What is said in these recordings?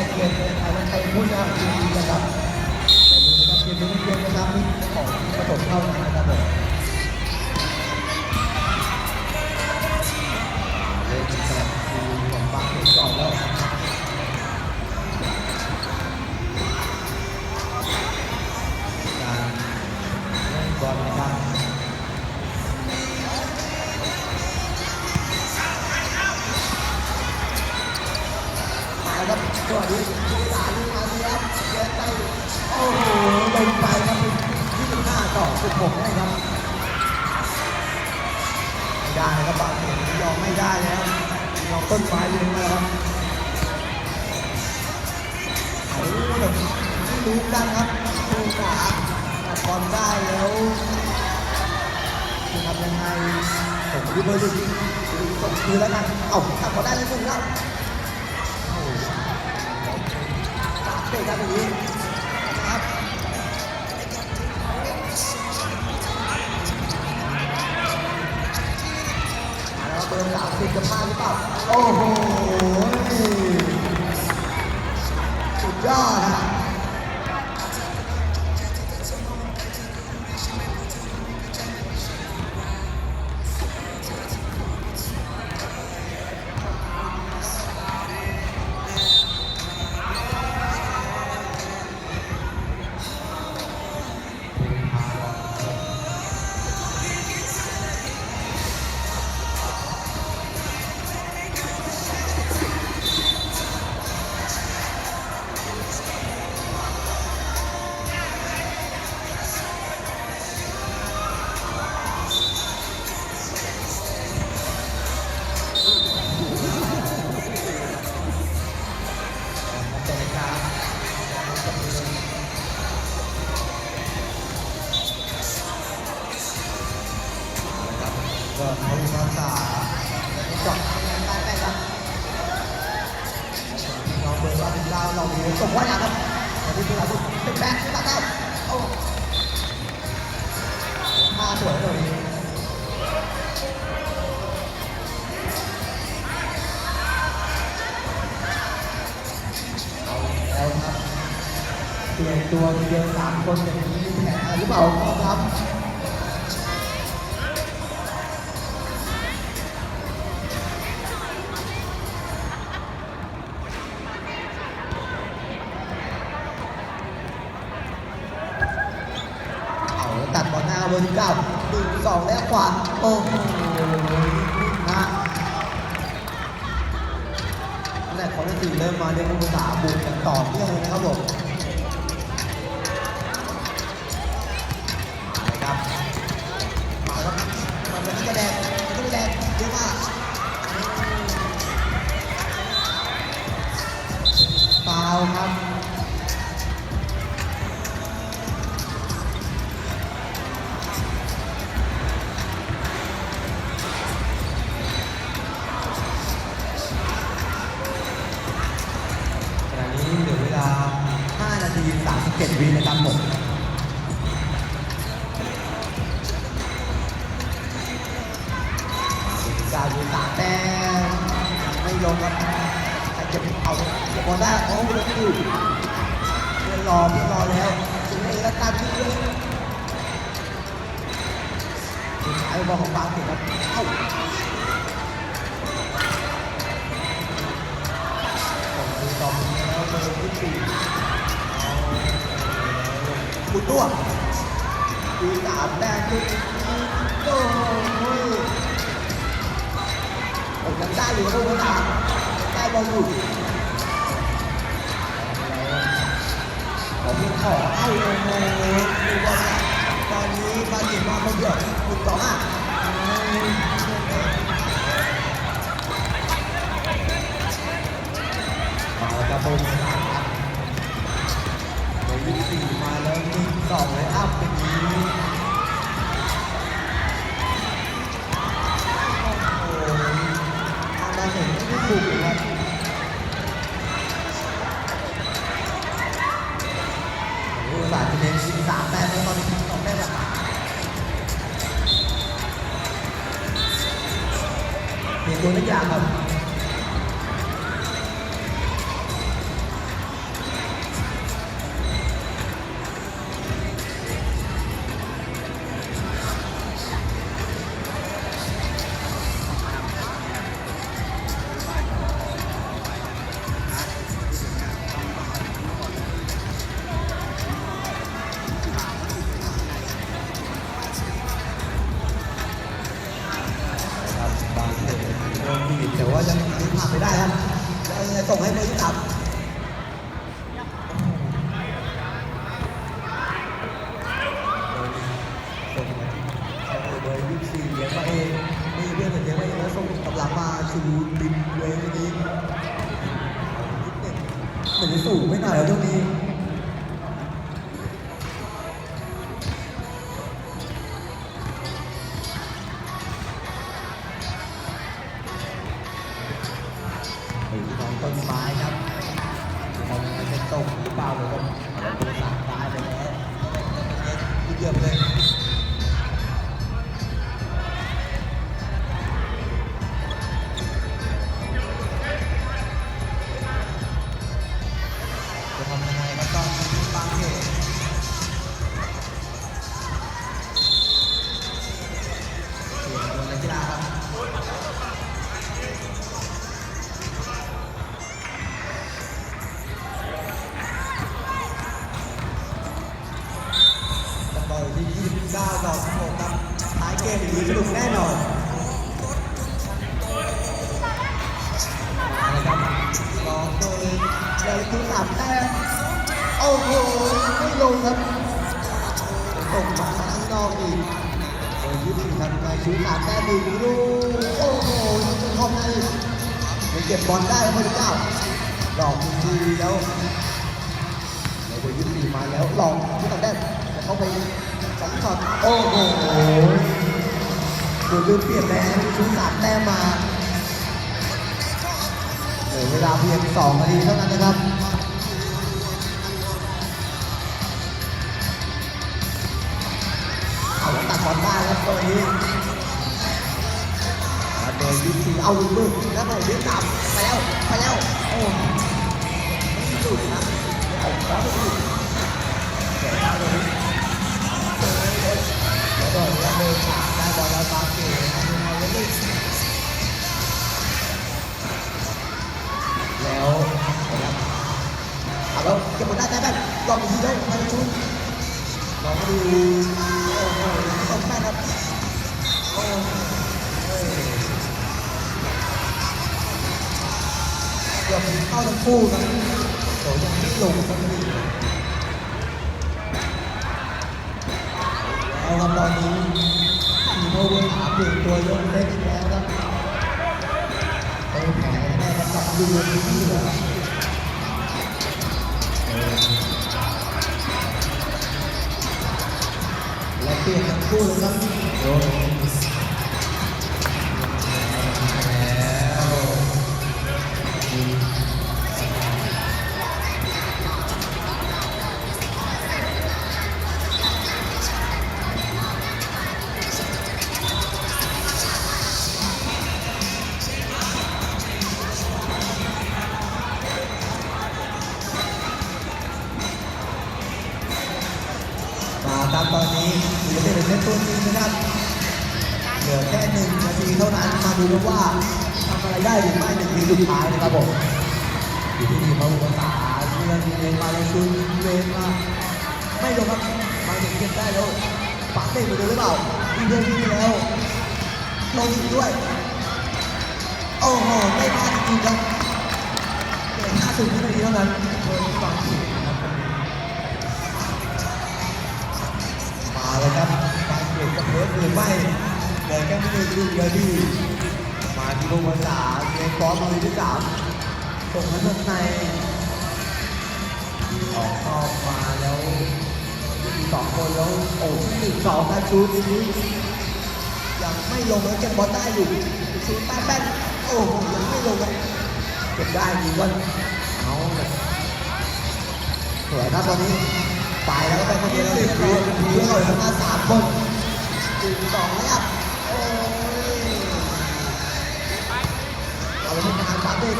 ฝ่ายจะแก้เกมในไทยและไทยพูดยากจริงๆนะครับแต่ดูนะครับเกมนี้เกมนะครับที่ของประสบเข้านะครับผม วัสดีสาลูกมาแล้วเดินไปโอ้โหลงไปครับเป็น25ต่อ16นะครับไม่ได้ครับบางเห็นยอมไม่ได้แล้วยอมต้นไม้เลยนะครับเอาแบบไม่รู้กันครับดูขาตัดบอลได้แล้วจะทำยังไงผมดูเบอร์ดูส่งคืนแล้วกันเอ้าตัดบอลได้เลยคุณครับ เตะครับอย่างนี้นะครับแล้วเบอร์สามติดกับพลาดหรือเปล่า โอ้โห สุดยอดอะ ส่งว่าอย่างครับแต่ที่เราเป็นแบ็คที่ตัดได้โอ้มาสวยเลยเอาแล้วครับเปลี่ยนตัวเดียวสามคนอย่างนี้แผนอะไรหรือเปล่าครับ เบอร์ที่เก้าหนึ่งสองและขวาโอ้โหนะตั้งแต่คอนตีเริ่มมาเนี่ยผู้สาบุกกันต่อเนื่องเลยนะครับผม 37วินะครับผมการดูสามแต้ไม่ลงครับใครจะเอาเก็บอลได้โอ้โหแล้วคือเพื่อนรอเพื่อนรอแล้วถึงเองแล้วตามที่เลยสุดท้ายบอลของบางถึงครับเอ้าผมดูตอมแล้วเบอร์ที่สี่ เอาบุตตัวดูสามแดงดูโอ้โหผมยังได้อยู่ครับผมถาได้บอลอยู่ผมขอเอาโอ้โหดูบอลนะตอนนี้บาเจ็บมาคนเดียวคุณต่อห้ามาล้วครับผม ต่องเลยอัพอย่างนี้โอ้โหมาเห็นไม่ถูกเลยครับโอ้โหสาดจะเน้นสิบสามแต้มแล้วตอนนี้สองแต้มแบบตัวนักกีฬาครับ ส่งให้เบอร์ยี่สิบ สนุกแน่นอนมาเลยครับลองโดยเลยคือสามแต้มโอ้โหไม่ลงครับตกมาข้างนอกอีกโดยยี่สิบครับมาชูสามแต้มอีกลูกโอ้โหจนเข้าในยังเก็บบอลได้ครับพระเจ้าดอกทีแล้วในเบอร์ยี่สิบสี่มาแล้วหลองที่ตัดแต้มเขาไปสังช็อตโอ้โห ดูดูเปลี่ยนแปลงชุดสามแต้มมาเหลือเวลาเพียงสองนาทีเท่านั้นนะครับเอาตัดบอลได้ครับตัวนี้มาเบอยี่สิบสี่เอาลูกมือแล้วไปยี่สิบสามไปแล้วไปแล้วโอ้ไม่สุดนะ ดูโอ้โหต้องแม่นครับโอ้ยเกือบเข้าทั้งคู่ครับโอ้ยังไม่ลงสักทีแล้วครับตอนนี้ทีโอเวอร์หาเปลี่ยนตัวยกเล่นอีกแล้วครับไปแผลแน่ครับกลับดูเวทีเลย ครับและ ทีเท่านั้น มาดูกันว่าทำอะไรได้หรือไม่หนึ่งทีสุดท้ายนะครับผมอยู่ที่ทีมมาอุปสาเพื่อนเองมาเลยชุนเวนมาไม่ลงครับมาถึงเก็บได้แล้วปักเด้งไปเลยหรือเปล่าอีเดือนที่แล้วลงอีกด้วยโอ้โหไม่พลาดจริงๆครับเพียงห้าสิบวินาทีเท่านั้นเพิ่มความสูงมาเลยครับการเปลี่ยนกับเพิร์ดหรือไม่ เหลือแค่ไม่ถึงลูกเดียวที่มาที่ลูกภาษาเกมฟอร์มมือที่สามส่งให้ด้านในออกเข้ามาแล้วมีสองคนแล้วโอ้ที่หนึ่งสองนะชูทีนี้ยังไม่ลงแล้วเก็บบอลได้อยู่ชูแป๊บแป๊บโอ้โหยังไม่ลงเลยเก็บได้ดีวันเอาเลยสวยครับตอนนี้ไปแล้วไปคนเดียวแล้วเรียบร้อยทีมเราเลือมาสามคนหนึ่งสองแล้ว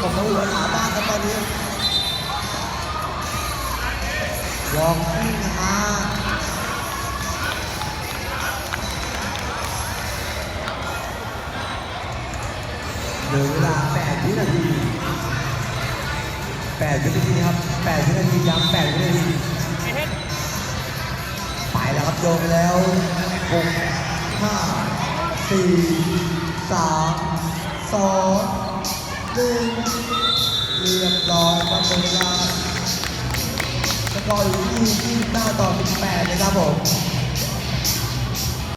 เอาหัวหนาบ้างครับตอนนี้ลองขึ้นมาเหลือเวลา8วินาที8วินาทีครับ8วินาทีย้ำ8วินาทีไปแล้วครับโยนไปแล้วหกห้าสี่สามสอง หนึ่งเรียบร้อยครับผมลาสกอร์อยู่ที่29ต่อ18นะครับผม